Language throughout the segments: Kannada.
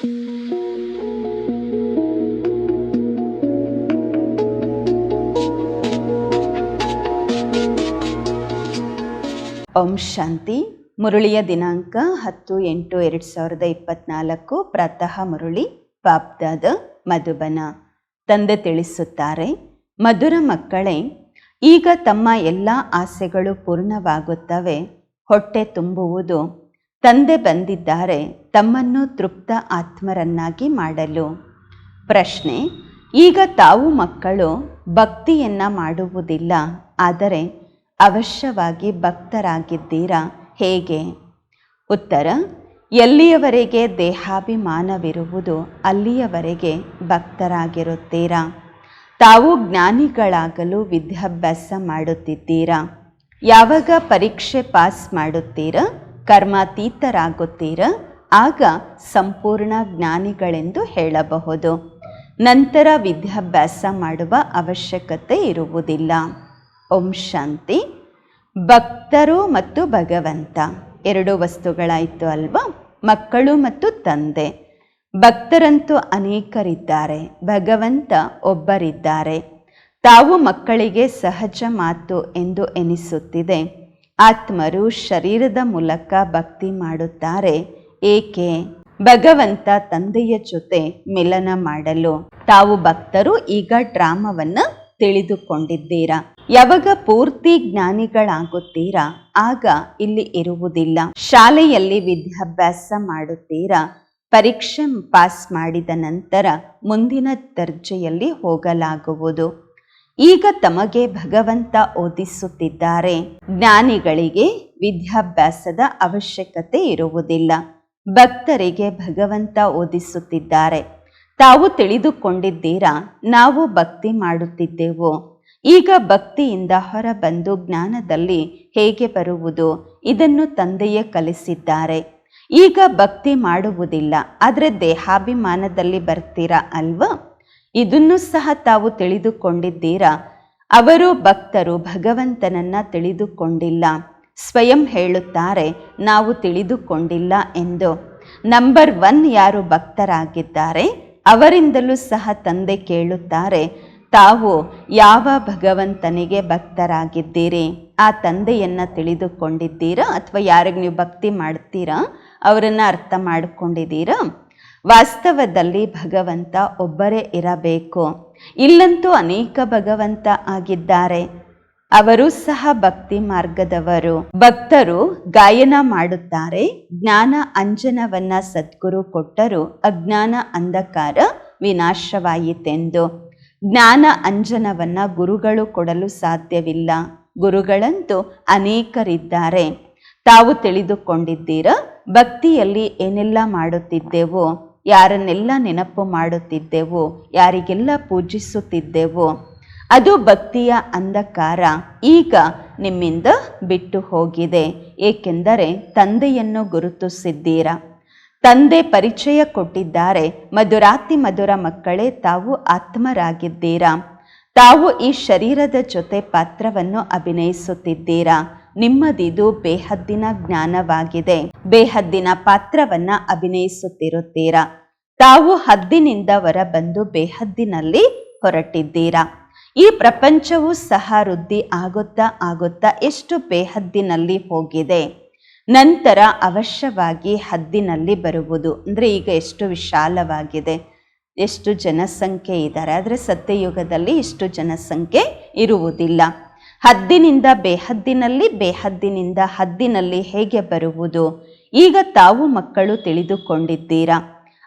ಓಂ ಶಾಂತಿ. ಮುರುಳಿಯ ದಿನಾಂಕ ಹತ್ತು ಎಂಟು ಎರಡು ಸಾವಿರದ ಇಪ್ಪತ್ನಾಲ್ಕು. ಪ್ರಾತಃ ಮುರುಳಿ ಪಾಪ್ದಾದ ಮಧುಬನ. ತಂದೆ ತಿಳಿಸುತ್ತಾರೆ, ಮಧುರ ಮಕ್ಕಳೇ, ಈಗ ತಮ್ಮ ಎಲ್ಲ ಆಸೆಗಳು ಪೂರ್ಣವಾಗುತ್ತವೆ. ಹೊಟ್ಟೆ ತುಂಬುವುದು ತಂದೆ ಬಂದಿದ್ದಾರೆ, ತಮ್ಮನ್ನು ತೃಪ್ತ ಆತ್ಮರನ್ನಾಗಿ ಮಾಡಲು. ಪ್ರಶ್ನೆ, ಈಗ ತಾವು ಮಕ್ಕಳು, ಭಕ್ತಿಯನ್ನ ಮಾಡುವುದಿಲ್ಲ, ಆದರೆ ಅವಶ್ಯವಾಗಿ ಭಕ್ತರಾಗಿದ್ದೀರಾ? ಹೇಗೆ? ಉತ್ತರ, ಎಲ್ಲಿಯವರೆಗೆ ದೇಹಾಭಿಮಾನವಿರುವುದು, ಅಲ್ಲಿಯವರೆಗೆ ಭಕ್ತರಾಗಿರುತ್ತೀರಾ? ತಾವು ಜ್ಞಾನಿಗಳಾಗಲು ವಿದ್ಯಾಭ್ಯಾಸ ಮಾಡುತ್ತಿದ್ದೀರಾ? ಯಾವಾಗ ಪರೀಕ್ಷೆ ಪಾಸ್ ಮಾಡುತ್ತೀರಾ? ಕರ್ಮಾತೀತರಾಗುತ್ತೀರಾ, ಆಗ ಸಂಪೂರ್ಣ ಜ್ಞಾನಿಗಳೆಂದು ಹೇಳಬಹುದು. ನಂತರ ವಿದ್ಯಾಭ್ಯಾಸ ಮಾಡುವ ಅವಶ್ಯಕತೆ ಇರುವುದಿಲ್ಲ. ಓಂ ಶಾಂತಿ. ಭಕ್ತರು ಮತ್ತು ಭಗವಂತ. ಎರಡು ವಸ್ತುಗಳಾಯಿತು ಅಲ್ವಾ? ಮಕ್ಕಳು ಮತ್ತು ತಂದೆ. ಭಕ್ತರಂತೂ ಅನೇಕರಿದ್ದಾರೆ. ಭಗವಂತ ಒಬ್ಬರಿದ್ದಾರೆ. ತಾವು ಮಕ್ಕಳಿಗೆ ಸಹಜ ಮಾತು ಎಂದು ಎನಿಸುತ್ತಿದೆ. ಆತ್ಮರು ಶರೀರದ ಮೂಲಕ ಭಕ್ತಿ ಮಾಡುತ್ತಾರೆ. ಏಕೆ? ಭಗವಂತ ತಂದೆಯ ಜೊತೆ ಮಿಲನ ಮಾಡಲು ತಾವು ಭಕ್ತರು, ಈಗ ಡ್ರಾಮವನ್ನು ತಿಳಿದುಕೊಂಡಿದ್ದೀರಾ? ಯಾವಾಗ ಪೂರ್ತಿ ಜ್ಞಾನಿಗಳಾಗುತ್ತೀರಾ? ಆಗ ಇಲ್ಲಿ ಇರುವುದಿಲ್ಲ. ಶಾಲೆಯಲ್ಲಿ ವಿದ್ಯಾಭ್ಯಾಸ ಮಾಡುತ್ತೀರಾ? ಪರೀಕ್ಷೆ ಪಾಸ್ ಮಾಡಿದ ನಂತರ ಮುಂದಿನ ದರ್ಜೆಯಲ್ಲಿ ಹೋಗಲಾಗುವುದು. ಈಗ ತಮಗೆ ಭಗವಂತ ಓದಿಸುತ್ತಿದ್ದಾರೆ. ಜ್ಞಾನಿಗಳಿಗೆ ವಿದ್ಯಾಭ್ಯಾಸದ ಅವಶ್ಯಕತೆ ಇರುವುದಿಲ್ಲ. ಭಕ್ತರಿಗೆ ಭಗವಂತ ಓದಿಸುತ್ತಿದ್ದಾರೆ. ತಾವು ತಿಳಿದುಕೊಂಡಿದ್ದೀರಾ? ನಾವು ಭಕ್ತಿ ಮಾಡುತ್ತಿದ್ದೆವು. ಈಗ ಭಕ್ತಿಯಿಂದ ಹೊರಬಂದು ಜ್ಞಾನದಲ್ಲಿ ಹೇಗೆ ಬರುವುದು? ಇದನ್ನು ತಂದೆಯೇ ಕಲಿಸಿದ್ದಾರೆ. ಈಗ ಭಕ್ತಿ ಮಾಡುವುದಿಲ್ಲ. ಆದರೆ ದೇಹಾಭಿಮಾನದಲ್ಲಿ ಬರ್ತೀರಾ ಅಲ್ವಾ? ಇದನ್ನು ಸಹ ತಾವು ತಿಳಿದುಕೊಂಡಿದ್ದೀರಾ? ಅವರು ಭಕ್ತರು ಭಗವಂತನನ್ನ ತಿಳಿದುಕೊಂಡಿಲ್ಲ. ಸ್ವಯಂ ಹೇಳುತ್ತಾರೆ, ನಾವು ತಿಳಿದುಕೊಂಡಿಲ್ಲ ಎಂದು. ನಂಬರ್ ಒನ್ ಯಾರು ಭಕ್ತರಾಗಿದ್ದಾರೆ? ಅವರಿಂದಲೂ ಸಹ ತಂದೆ ಕೇಳುತ್ತಾರೆ, ತಾವು ಯಾವ ಭಗವಂತನಿಗೆ ಭಕ್ತರಾಗಿದ್ದೀರಿ? ಆ ತಂದೆಯನ್ನು ತಿಳಿದುಕೊಂಡಿದ್ದೀರಾ ಅಥವಾ ಯಾರಿಗೆ ನೀವು ಭಕ್ತಿ ಮಾಡ್ತೀರಾ? ಅವರನ್ನು ಅರ್ಥ ಮಾಡಿಕೊಂಡಿದ್ದೀರಾ? ವಾಸ್ತವದಲ್ಲಿ ಭಗವಂತ ಒಬ್ಬರೇ ಇರಬೇಕು. ಇಲ್ಲಂತೂ ಅನೇಕ ಭಗವಂತ ಆಗಿದ್ದಾರೆ. ಅವರು ಸಹ ಭಕ್ತಿ ಮಾರ್ಗದವರು. ಭಕ್ತರು ಗಾಯನ ಮಾಡುತ್ತಾರೆ, ಜ್ಞಾನ ಅಂಜನವನ್ನ ಸದ್ಗುರು ಕೊಟ್ಟರು, ಅಜ್ಞಾನ ಅಂಧಕಾರ ವಿನಾಶವಾಯಿತೆಂದು. ಜ್ಞಾನ ಅಂಜನವನ್ನ ಗುರುಗಳು ಕೊಡಲು ಸಾಧ್ಯವಿಲ್ಲ. ಗುರುಗಳಂತೂ ಅನೇಕರಿದ್ದಾರೆ. ತಾವು ತಿಳಿದುಕೊಂಡಿದ್ದೀರ, ಭಕ್ತಿಯಲ್ಲಿ ಏನೆಲ್ಲ ಮಾಡುತ್ತಿದ್ದೆವು? ಯಾರನ್ನೆಲ್ಲ ನೆನಪು ಮಾಡುತ್ತಿದ್ದೆವು, ಯಾರಿಗೆಲ್ಲ ಪೂಜಿಸುತ್ತಿದ್ದೆವು, ಅದು ಭಕ್ತಿಯ ಅಂಧಕಾರ ಈಗ ನಿಮ್ಮಿಂದ ಬಿಟ್ಟು ಹೋಗಿದೆ. ಏಕೆಂದರೆ ತಂದೆಯನ್ನು ಗುರುತಿಸಿದ್ದೀರಾ? ತಂದೆ ಪರಿಚಯ ಕೊಟ್ಟಿದ್ದಾರೆ. ಮಧುರಾತಿ ಮಧುರ ಮಕ್ಕಳೇ ತಾವು ಆತ್ಮರಾಗಿದ್ದೀರಾ? ತಾವು ಈ ಶರೀರದ ಜೊತೆ ಪಾತ್ರವನ್ನು ಅಭಿನಯಿಸುತ್ತಿದ್ದೀರಾ? ನಿಮ್ಮದಿದು ಬೇಹದ್ದಿನ ಜ್ಞಾನವಾಗಿದೆ. ಬೇಹದ್ದಿನ ಪಾತ್ರವನ್ನ ಅಭಿನಯಿಸುತ್ತಿರುತ್ತೀರಾ? ತಾವು ಹದ್ದಿನಿಂದ ಹೊರಬಂದು ಬೇಹದ್ದಿನಲ್ಲಿ ಹೊರಟಿದ್ದೀರಾ? ಈ ಪ್ರಪಂಚವು ಸಹ ವೃದ್ಧಿ ಆಗುತ್ತಾ ಆಗುತ್ತಾ ಎಷ್ಟು ಬೇಹದ್ದಿನಲ್ಲಿ ಹೋಗಿದೆ? ನಂತರ ಅವಶ್ಯವಾಗಿ ಹದ್ದಿನಲ್ಲಿ ಬರುವುದು. ಅಂದರೆ ಈಗ ಎಷ್ಟು ವಿಶಾಲವಾಗಿದೆ. ಎಷ್ಟು ಜನಸಂಖ್ಯೆ ಇದ್ದಾರೆ. ಆದರೆ ಸತ್ಯಯುಗದಲ್ಲಿ ಇಷ್ಟು ಜನಸಂಖ್ಯೆ ಇರುವುದಿಲ್ಲ. ಹದ್ದಿನಿಂದ ಬೇಹದ್ದಿನಲ್ಲಿ ಬೇಹದ್ದಿನಿಂದ ಹದ್ದಿನಲ್ಲಿ ಹೇಗೆ ಬರುವುದು? ಈಗ ತಾವು ಮಕ್ಕಳು ತಿಳಿದುಕೊಂಡಿದ್ದೀರಾ?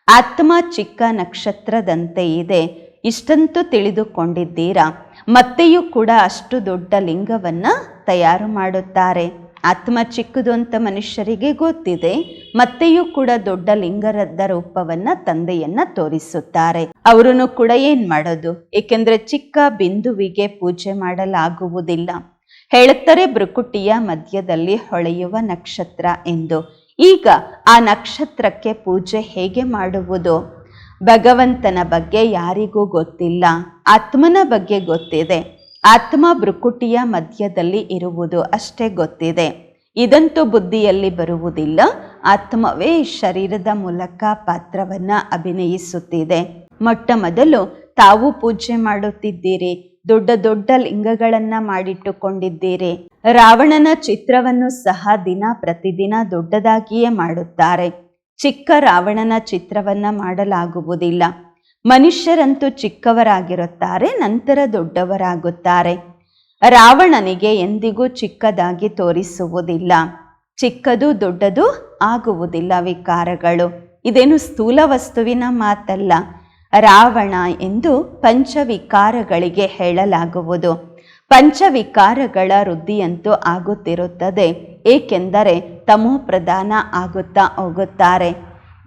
ಆತ್ಮ ಚಿಕ್ಕ ನಕ್ಷತ್ರದಂತೆ ಇದೆ. ಇಷ್ಟಂತೂ ತಿಳಿದುಕೊಂಡಿದ್ದೀರಾ? ಮತ್ತೆಯೂ ಕೂಡ ಅಷ್ಟು ದೊಡ್ಡ ಲಿಂಗವನ್ನು ತಯಾರು ಮಾಡುತ್ತಾರೆ. ಆತ್ಮ ಚಿಕ್ಕದು ಅಂತ ಮನುಷ್ಯರಿಗೆ ಗೊತ್ತಿದೆ. ಮತ್ತೆಯೂ ಕೂಡ ದೊಡ್ಡ ಲಿಂಗರದ ರೂಪವನ್ನ ತಂದೆಯನ್ನ ತೋರಿಸುತ್ತಾರೆ. ಅವರನ್ನು ಕೂಡ ಏನ್ ಮಾಡೋದು? ಏಕೆಂದ್ರೆ ಚಿಕ್ಕ ಬಿಂದುವಿಗೆ ಪೂಜೆ ಮಾಡಲಾಗುವುದಿಲ್ಲ. ಹೇಳುತ್ತಾರೆ ಬೃಕುಟಿಯ ಮಧ್ಯದಲ್ಲಿ ಹೊಳೆಯುವ ನಕ್ಷತ್ರ ಎಂದು. ಈಗ ಆ ನಕ್ಷತ್ರಕ್ಕೆ ಪೂಜೆ ಹೇಗೆ ಮಾಡುವುದು? ಭಗವಂತನ ಬಗ್ಗೆ ಯಾರಿಗೂ ಗೊತ್ತಿಲ್ಲ. ಆತ್ಮನ ಬಗ್ಗೆ ಗೊತ್ತಿದೆ. ಆತ್ಮ ಬೃಕುಟಿಯ ಮಧ್ಯದಲ್ಲಿ ಇರುವುದು ಅಷ್ಟೇ ಗೊತ್ತಿದೆ. ಇದಂತೂ ಬುದ್ಧಿಯಲ್ಲಿ ಬರುವುದಿಲ್ಲ. ಆತ್ಮವೇ ಶರೀರದ ಮೂಲಕ ಪಾತ್ರವನ್ನ ಅಭಿನಯಿಸುತ್ತಿದೆ. ಮೊಟ್ಟ ಮೊದಲು ತಾವು ಪೂಜೆ ಮಾಡುತ್ತಿದ್ದೀರಿ. ದೊಡ್ಡ ದೊಡ್ಡ ಲಿಂಗಗಳನ್ನ ಮಾಡಿಟ್ಟುಕೊಂಡಿದ್ದೀರಿ. ರಾವಣನ ಚಿತ್ರವನ್ನು ಸಹ ದಿನ ಪ್ರತಿದಿನ ದೊಡ್ಡದಾಗಿಯೇ ಮಾಡುತ್ತಾರೆ. ಚಿಕ್ಕ ರಾವಣನ ಚಿತ್ರವನ್ನ ಮಾಡಲಾಗುವುದಿಲ್ಲ. ಮನುಷ್ಯರಂತೂ ಚಿಕ್ಕವರಾಗಿರುತ್ತಾರೆ, ನಂತರ ದೊಡ್ಡವರಾಗುತ್ತಾರೆ. ರಾವಣನಿಗೆ ಎಂದಿಗೂ ಚಿಕ್ಕದಾಗಿ ತೋರಿಸುವುದಿಲ್ಲ. ಚಿಕ್ಕದು ದೊಡ್ಡದು ಆಗುವುದಿಲ್ಲ ವಿಕಾರಗಳು. ಇದೇನು ಸ್ಥೂಲ ವಸ್ತುವಿನ ಮಾತಲ್ಲ. ರಾವಣ ಎಂದು ಪಂಚವಿಕಾರಗಳಿಗೆ ಹೇಳಲಾಗುವುದು. ಪಂಚವಿಕಾರಗಳ ವೃದ್ಧಿಯಂತೂ ಆಗುತ್ತಿರುತ್ತದೆ, ಏಕೆಂದರೆ ತಮೋ ಪ್ರಧಾನ ಆಗುತ್ತಾ ಹೋಗುತ್ತಾರೆ.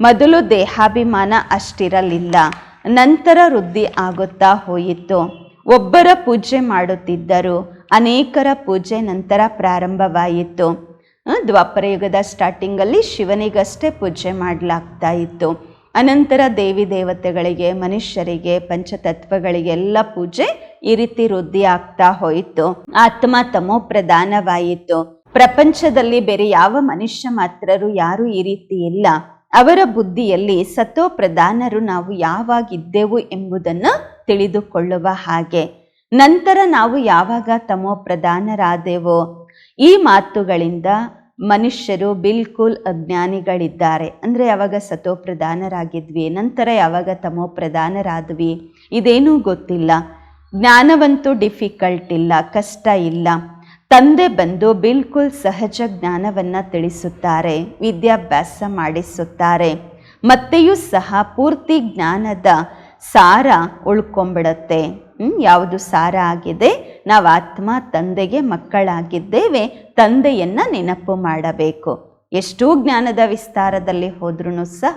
ಮೊದಲು ದೇಹಾಭಿಮಾನ ಅಷ್ಟಿರಲಿಲ್ಲ. ನಂತರ ವೃದ್ಧಿ ಆಗುತ್ತಾ ಹೋಯಿತು. ಒಬ್ಬರ ಪೂಜೆ ಮಾಡುತ್ತಿದ್ದರು. ಅನೇಕರ ಪೂಜೆ ನಂತರ ಪ್ರಾರಂಭವಾಯಿತು. ದ್ವಾಪರ ದ್ವಾಪರಯುಗದ ಸ್ಟಾರ್ಟಿಂಗಲ್ಲಿ ಶಿವನಿಗಷ್ಟೇ ಪೂಜೆ ಮಾಡಲಾಗ್ತಾ ಇತ್ತು. ಅನಂತರ ದೇವಿ ದೇವತೆಗಳಿಗೆ, ಮನುಷ್ಯರಿಗೆ ಪಂಚತತ್ವಗಳಿಗೆ ಎಲ್ಲ ಪೂಜೆ ಈ ರೀತಿ ವೃದ್ಧಿ ಆಗ್ತಾ ಹೋಯಿತು. ಆತ್ಮ ತಮೋ ಪ್ರಧಾನವಾಯಿತು. ಪ್ರಪಂಚದಲ್ಲಿ ಬೇರೆ ಯಾವ ಮನುಷ್ಯ ಮಾತ್ರರು ಯಾರು ಈ ರೀತಿ ಇಲ್ಲ. ಅವರ ಬುದ್ಧಿಯಲ್ಲಿ ಸತೋ ಪ್ರಧಾನರು ನಾವು ಯಾವಾಗಿದ್ದೆವು ಎಂಬುದನ್ನು ತಿಳಿದುಕೊಳ್ಳುವ ಹಾಗೆ. ನಂತರ ನಾವು ಯಾವಾಗ ತಮೋ ಪ್ರಧಾನರಾದೆವೋ ಈ ಮಾತುಗಳಿಂದ ಮನುಷ್ಯರು ಬಿಲ್ಕುಲ್ ಅಜ್ಞಾನಿಗಳಿದ್ದಾರೆ. ಅಂದರೆ ಯಾವಾಗ ಸತೋ ಪ್ರಧಾನರಾಗಿದ್ವಿ ನಂತರ ಯಾವಾಗ ತಮೋ ಪ್ರಧಾನರಾದ್ವಿ ಇದೇನೂ ಗೊತ್ತಿಲ್ಲ. ಜ್ಞಾನವಂತೂ ಡಿಫಿಕಲ್ಟ್ ಇಲ್ಲ, ಕಷ್ಟ ಇಲ್ಲ. ತಂದೆ ಬಂದು ಬಿಲ್ಕುಲ್ ಸಹಜ ಜ್ಞಾನವನ್ನು ತಿಳಿಸುತ್ತಾರೆ, ವಿದ್ಯಾಭ್ಯಾಸ ಮಾಡಿಸುತ್ತಾರೆ. ಮತ್ತೆಯೂ ಸಹ ಪೂರ್ತಿ ಜ್ಞಾನದ ಸಾರ ಉಳ್ಕೊಂಬಿಡತ್ತೆ. ಯಾವುದು ಸಾರ ಆಗಿದೆ? ನಾವು ಆತ್ಮ, ತಂದೆಗೆ ಮಕ್ಕಳಾಗಿದ್ದೇವೆ, ತಂದೆಯನ್ನು ನೆನಪು ಮಾಡಬೇಕು. ಎಷ್ಟೋ ಜ್ಞಾನದ ವಿಸ್ತಾರದಲ್ಲಿ ಹೋದ್ರೂ ಸಹ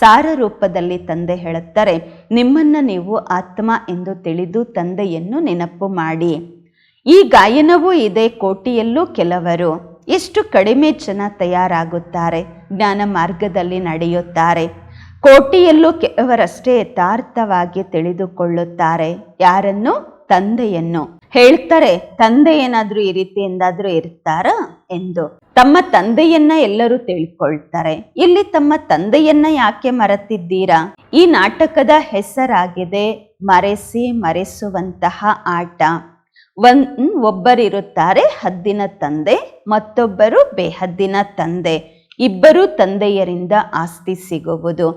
ಸಾರ ರೂಪದಲ್ಲಿ ತಂದೆ ಹೇಳುತ್ತಾರೆ, ನಿಮ್ಮನ್ನು ನೀವು ಆತ್ಮ ಎಂದು ತಿಳಿದು ತಂದೆಯನ್ನು ನೆನಪು ಮಾಡಿ. ಈ ಗಾಯನವೂ ಇದೆ ಕೋಟಿಯಲ್ಲೂ ಕೆಲವರು. ಎಷ್ಟು ಕಡಿಮೆ ಜನ ತಯಾರಾಗುತ್ತಾರೆ, ಜ್ಞಾನ ಮಾರ್ಗದಲ್ಲಿ ನಡೆಯುತ್ತಾರೆ. ಕೋಟಿಯಲ್ಲೂ ಕೆಲವರಷ್ಟೇ ಯಥಾರ್ಥವಾಗಿ ತಿಳಿದುಕೊಳ್ಳುತ್ತಾರೆ. ಯಾರನ್ನು? ತಂದೆಯನ್ನು. ಹೇಳ್ತಾರೆ, ತಂದೆ ಏನಾದ್ರೂ ಈ ರೀತಿ ಎಂದಾದ್ರೂ ಇರ್ತಾರ? ಎಂದು. ತಮ್ಮ ತಂದೆಯನ್ನ ಎಲ್ಲರೂ ತಿಳ್ಕೊಳ್ತಾರೆ. ಇಲ್ಲಿ ತಮ್ಮ ತಂದೆಯನ್ನ ಯಾಕೆ ಮರೆತಿದ್ದೀರಾ? ಈ ನಾಟಕದ ಹೆಸರಾಗಿದೆ ಮರೆಸಿ ಮರೆಸುವಂತಹ ಆಟ. ಒಂದ್ ಒಬ್ಬರಿರುತ್ತಾರೆ ಹದ್ದಿನ ತಂದೆ, ಮತ್ತೊಬ್ಬರು ಬೇಹದ್ದಿನ ತಂದೆ. ಇಬ್ಬರು ತಂದೆಯರಿಂದ ಆಸ್ತಿ ಸಿಗುವುದು.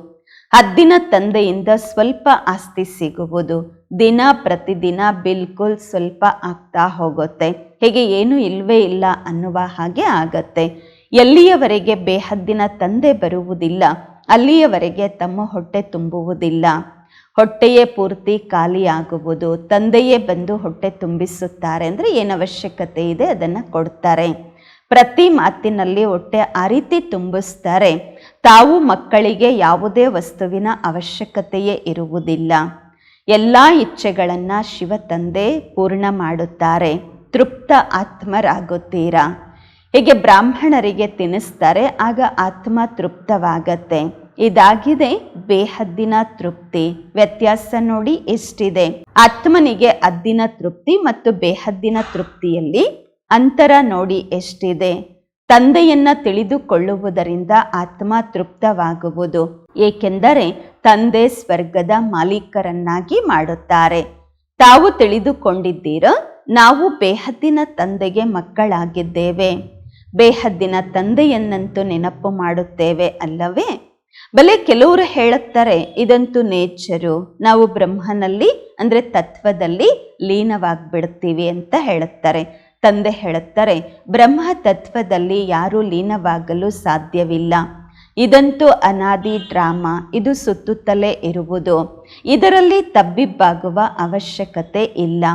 ಹದ್ದಿನ ತಂದೆಯಿಂದ ಸ್ವಲ್ಪ ಆಸ್ತಿ ಸಿಗುವುದು. ದಿನ ಪ್ರತಿದಿನ ಬಿಲ್ಕುಲ್ ಸ್ವಲ್ಪ ಆಗ್ತಾ ಹೋಗುತ್ತೆ. ಹೇಗೆ ಏನು ಇಲ್ವೇ ಇಲ್ಲ ಅನ್ನುವ ಹಾಗೆ ಆಗತ್ತೆ. ಎಲ್ಲಿಯವರೆಗೆ ಬೇಹದ್ದಿನ ತಂದೆ ಬರುವುದಿಲ್ಲ, ಅಲ್ಲಿಯವರೆಗೆ ತಮ್ಮ ಹೊಟ್ಟೆ ತುಂಬುವುದಿಲ್ಲ. ಹೊಟ್ಟೆಯೇ ಪೂರ್ತಿ ಖಾಲಿಯಾಗುವುದು ತಂದೆಯೇ ಬಂದು ಹೊಟ್ಟೆ ತುಂಬಿಸುತ್ತಾರೆ ಅಂದರೆ ಏನು ಅವಶ್ಯಕತೆ ಇದೆ ಅದನ್ನು ಕೊಡ್ತಾರೆ. ಪ್ರತಿ ಮಾತಿನಲ್ಲಿ ಹೊಟ್ಟೆ ಆ ರೀತಿ ತುಂಬಿಸ್ತಾರೆ. ತಾವು ಮಕ್ಕಳಿಗೆ ಯಾವುದೇ ವಸ್ತುವಿನ ಅವಶ್ಯಕತೆಯೇ ಇರುವುದಿಲ್ಲ. ಎಲ್ಲ ಇಚ್ಛೆಗಳನ್ನು ಶಿವ ತಂದೆ ಪೂರ್ಣ ಮಾಡುತ್ತಾರೆ. ತೃಪ್ತ ಆತ್ಮರಾಗುತ್ತೀರಾ? ಹೀಗೆ ಬ್ರಾಹ್ಮಣರಿಗೆ ತಿನ್ನಿಸ್ತಾರೆ ಆಗ ಆತ್ಮ ತೃಪ್ತವಾಗತ್ತೆ. ಇದಾಗಿದೆ ಬೇಹದ್ದಿನ ತೃಪ್ತಿ. ವ್ಯತ್ಯಾಸ ನೋಡಿ ಎಷ್ಟಿದೆ? ಆತ್ಮನಿಗೆ ಅದ್ದಿನ ತೃಪ್ತಿ ಮತ್ತು ಬೇಹದ್ದಿನ ತೃಪ್ತಿಯಲ್ಲಿ ಅಂತರ ನೋಡಿ ಎಷ್ಟಿದೆ? ತಂದೆಯನ್ನ ತಿಳಿದುಕೊಳ್ಳುವುದರಿಂದ ಆತ್ಮ ತೃಪ್ತವಾಗುವುದು. ಏಕೆಂದರೆ ತಂದೆ ಸ್ವರ್ಗದ ಮಾಲೀಕರನ್ನಾಗಿ ಮಾಡುತ್ತಾರೆ. ತಾವು ತಿಳಿದುಕೊಂಡಿದ್ದೀರ? ನಾವು ಬೇಹದ್ದಿನ ತಂದೆಗೆ ಮಕ್ಕಳಾಗಿದ್ದೇವೆ. ಬೇಹದ್ದಿನ ತಂದೆಯನ್ನಂತೂ ನೆನಪು ಮಾಡುತ್ತೇವೆ ಅಲ್ಲವೇ? ಬಲೆ ಕೆಲವರು ಹೇಳುತ್ತಾರೆ, ಇದಂತೂ ನೇಚರು. ನಾವು ಬ್ರಹ್ಮನಲ್ಲಿ, ಅಂದರೆ ತತ್ವದಲ್ಲಿ ಲೀನವಾಗ್ಬಿಡ್ತೀವಿ ಅಂತ ಹೇಳುತ್ತಾರೆ. ತಂದೆ ಹೇಳುತ್ತಾರೆ, ಬ್ರಹ್ಮ ತತ್ವದಲ್ಲಿ ಯಾರೂ ಲೀನವಾಗಲು ಸಾಧ್ಯವಿಲ್ಲ. ಇದಂತೂ ಅನಾದಿ ಡ್ರಾಮಾ. ಇದು ಸುತ್ತುತ್ತಲೇ ಇರುವುದು. ಇದರಲ್ಲಿ ತಬ್ಬಿಬ್ಬಾಗುವ ಅವಶ್ಯಕತೆ ಇಲ್ಲ.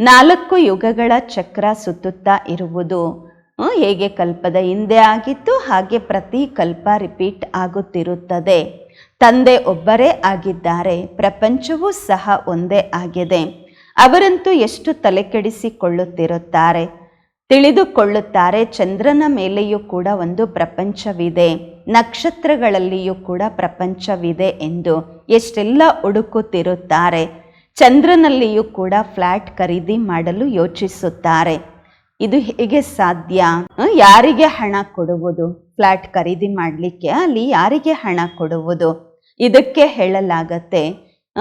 ನಾಲ್ಕು ಯುಗಗಳ ಚಕ್ರ ಸುತ್ತುತ್ತಾ ಇರುವುದು. ಹೇಗೆ ಕಲ್ಪದ ಹಿಂದೆ ಆಗಿತ್ತು, ಹಾಗೆ ಪ್ರತಿ ಕಲ್ಪ ರಿಪೀಟ್ ಆಗುತ್ತಿರುತ್ತದೆ. ತಂದೆ ಒಬ್ಬರೇ ಆಗಿದ್ದಾರೆ, ಪ್ರಪಂಚವೂ ಸಹ ಒಂದೇ ಆಗಿದೆ. ಅವರಂತೂ ಎಷ್ಟು ತಲೆಕೆಡಿಸಿಕೊಳ್ಳುತ್ತಿರುತ್ತಾರೆ. ತಿಳಿದುಕೊಳ್ಳುತ್ತಾರೆ, ಚಂದ್ರನ ಮೇಲೆಯೂ ಕೂಡ ಒಂದು ಪ್ರಪಂಚವಿದೆ. ನಕ್ಷತ್ರಗಳಲ್ಲಿಯೂ ಕೂಡ ಪ್ರಪಂಚವಿದೆ ಎಂದು ಎಷ್ಟೆಲ್ಲ ಹುಡುಕುತ್ತಿರುತ್ತಾರೆ. ಚಂದ್ರನಲ್ಲಿಯೂ ಕೂಡ ಫ್ಲ್ಯಾಟ್ ಖರೀದಿ ಮಾಡಲು ಯೋಚಿಸುತ್ತಾರೆ. ಇದು ಹೇಗೆ ಸಾಧ್ಯ? ಯಾರಿಗೆ ಹಣ ಕೊಡುವುದು? ಫ್ಲಾಟ್ ಖರೀದಿ ಮಾಡಲಿಕ್ಕೆ ಅಲ್ಲಿ ಯಾರಿಗೆ ಹಣ ಕೊಡುವುದು? ಇದಕ್ಕೆ ಹೇಳಲಾಗತ್ತೆ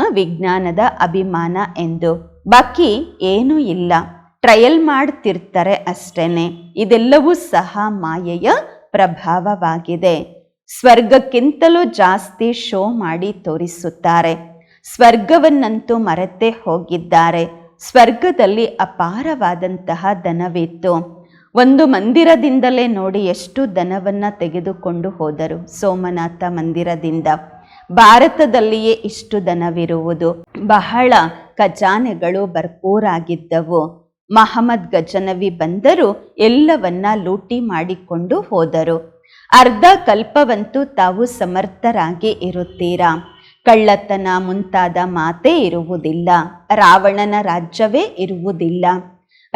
ವಿಜ್ಞಾನದ ಅಭಿಮಾನ ಎಂದು. ಬಾಕಿ ಏನೂ ಇಲ್ಲ. ಟ್ರಯಲ್ ಮಾಡ್ತಿರ್ತಾರೆ ಅಷ್ಟೇನೆ. ಇದೆಲ್ಲವೂ ಸಹ ಮಾಯೆಯ ಪ್ರಭಾವವಾಗಿದೆ. ಸ್ವರ್ಗಕ್ಕಿಂತಲೂ ಜಾಸ್ತಿ ಶೋ ಮಾಡಿ ತೋರಿಸುತ್ತಾರೆ. ಸ್ವರ್ಗವನ್ನಂತೂ ಮರೆತೇ ಹೋಗಿದ್ದಾರೆ. ಸ್ವರ್ಗದಲ್ಲಿ ಅಪಾರವಾದಂತಹ ದನವಿತ್ತು. ಒಂದು ಮಂದಿರದಿಂದಲೇ ನೋಡಿ ಎಷ್ಟು ದನವನ್ನು ತೆಗೆದುಕೊಂಡು ಹೋದರು ಸೋಮನಾಥ ಮಂದಿರದಿಂದ. ಭಾರತದಲ್ಲಿಯೇ ಇಷ್ಟು ದನವಿರುವುದು. ಬಹಳ ಖಜಾನೆಗಳು ಭರ್ಪೂರಾಗಿದ್ದವು. ಮಹಮ್ಮದ್ ಗಜನವಿ ಬಂದರು ಎಲ್ಲವನ್ನ ಲೂಟಿ ಮಾಡಿಕೊಂಡು ಹೋದರು. ಅರ್ಧ ಕಲ್ಪವಂತೂ ತಾವು ಸಮರ್ಥರಾಗಿ ಇರುತ್ತೀರಾ? ಕಳ್ಳತನ ಮುಂತಾದ ಮಾತೇ ಇರುವುದಿಲ್ಲ. ರಾವಣನ ರಾಜ್ಯವೇ ಇರುವುದಿಲ್ಲ.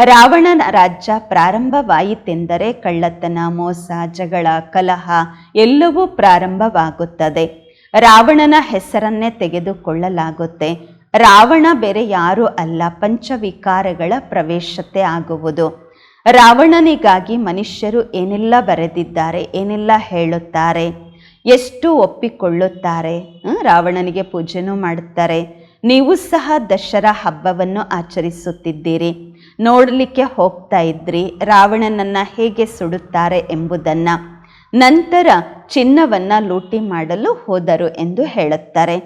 ರಾವಣನ ರಾಜ್ಯ ಪ್ರಾರಂಭವಾಯಿತೆಂದರೆ ಕಳ್ಳತನ, ಮೋಸ, ಜಗಳ, ಕಲಹ ಎಲ್ಲವೂ ಪ್ರಾರಂಭವಾಗುತ್ತದೆ. ರಾವಣನ ಹೆಸರನ್ನೇ ತೆಗೆದುಕೊಳ್ಳಲಾಗುತ್ತೆ. ರಾವಣ ಬೇರೆ ಯಾರೂ ಅಲ್ಲ, ಪಂಚವಿಕಾರಗಳ ಪ್ರವೇಶತೆ ಆಗುವುದು. ರಾವಣನಿಗಾಗಿ ಮನುಷ್ಯರು ಏನೆಲ್ಲ ಬರೆದಿದ್ದಾರೆ, ಏನೆಲ್ಲ ಹೇಳುತ್ತಾರೆ? ಎಷ್ಟು ಒಪ್ಪಿಕೊಳ್ಳುತ್ತಾರೆ? ರಾವಣನಿಗೆ ಪೂಜೆನೂ ಮಾಡುತ್ತಾರೆ ನೀವು ಸಹ ದಸರಾ ಹಬ್ಬವನ್ನು ಆಚರಿಸುತ್ತಿದ್ದೀರಿ. ನೋಡಲಿಕ್ಕೆ ಹೋಗ್ತಾ ಇದ್ರಿ. ರಾವಣನನ್ನು ಹೇಗೆ ಸುಡುತ್ತಾರೆ ಎಂಬುದನ್ನು. ನಂತರ ಚಿನ್ನವನ್ನು ಲೂಟಿ ಮಾಡಲು ಹೋದರು ಎಂದು ಹೇಳುತ್ತಾರೆ.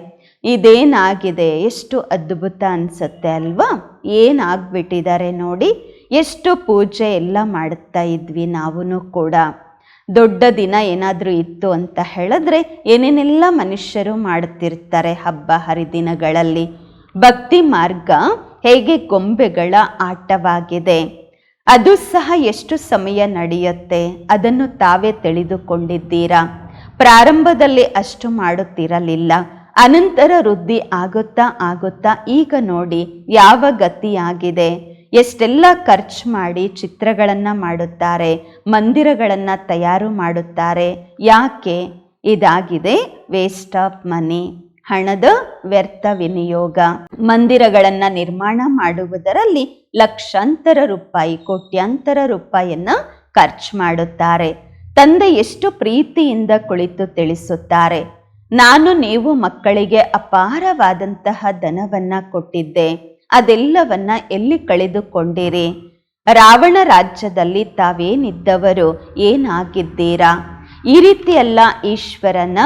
ಇದೇನಾಗಿದೆ? ಎಷ್ಟು ಅದ್ಭುತ ಅನಿಸುತ್ತೆ ಅಲ್ವಾ? ಏನಾಗ್ಬಿಟ್ಟಿದ್ದಾರೆ ನೋಡಿ. ಎಷ್ಟು ಪೂಜೆ ಎಲ್ಲ ಮಾಡುತ್ತಾ ಇದ್ವಿ ನಾವೂ ಕೂಡ. ದೊಡ್ಡ ದಿನ ಏನಾದರೂ ಇತ್ತು ಅಂತ ಹೇಳಿದ್ರೆ ಏನೇನೆಲ್ಲ ಮನುಷ್ಯರು ಮಾಡುತ್ತಿರ್ತಾರೆ ಹಬ್ಬ ಹರಿದಿನಗಳಲ್ಲಿ? ಭಕ್ತಿ ಮಾರ್ಗ ಹೇಗೆ ಗೊಂಬೆಗಳ ಆಟವಾಗಿದೆ? ಅದು ಸಹ ಎಷ್ಟು ಸಮಯ ನಡೆಯುತ್ತೆ? ಅದನ್ನು ತಾವೇ ತಿಳಿದುಕೊಂಡಿದ್ದೀರಾ? ಪ್ರಾರಂಭದಲ್ಲಿ ಅಷ್ಟು ಮಾಡುತ್ತಿರಲಿಲ್ಲ. ಅನಂತರ ವೃದ್ಧಿ ಆಗುತ್ತಾ ಆಗುತ್ತಾ ಈಗ ನೋಡಿ, ಯಾವ ಗತಿಯಾಗಿದೆ? ಎಷ್ಟೆಲ್ಲ ಖರ್ಚು ಮಾಡಿ ಚಿತ್ರಗಳನ್ನು ಮಾಡುತ್ತಾರೆ, ಮಂದಿರಗಳನ್ನು ತಯಾರು ಮಾಡುತ್ತಾರೆ, ಯಾಕೆ ಇದಾಗಿದೆ ವೇಸ್ಟ್ ಆಫ್ ಮನಿ ಹಣದ ವ್ಯರ್ಥ ವಿನಿಯೋಗ. ಮಂದಿರಗಳನ್ನು ನಿರ್ಮಾಣ ಮಾಡುವುದರಲ್ಲಿ ಲಕ್ಷಾಂತರ ರೂಪಾಯಿ, ಕೋಟ್ಯಾಂತರ ರೂಪಾಯಿಯನ್ನು ಖರ್ಚು ಮಾಡುತ್ತಾರೆ. ತಂದೆ ಎಷ್ಟು ಪ್ರೀತಿಯಿಂದ ಕುಳಿತು ತಿಳಿಸುತ್ತಾರೆ. ನಾನು, ನೀವು ಮಕ್ಕಳಿಗೆ ಅಪಾರವಾದಂತಹ ಧನವನ್ನು ಕೊಟ್ಟಿದ್ದೆ. ಅದೆಲ್ಲವನ್ನ ಎಲ್ಲಿ ಕಳೆದುಕೊಂಡಿರಿ? ರಾವಣ ರಾಜ್ಯದಲ್ಲಿ ತಾವೇನಿದ್ದವರು? ಏನಾಗಿದ್ದೀರಾ? ಈ ರೀತಿ ಎಲ್ಲ ಈಶ್ವರನ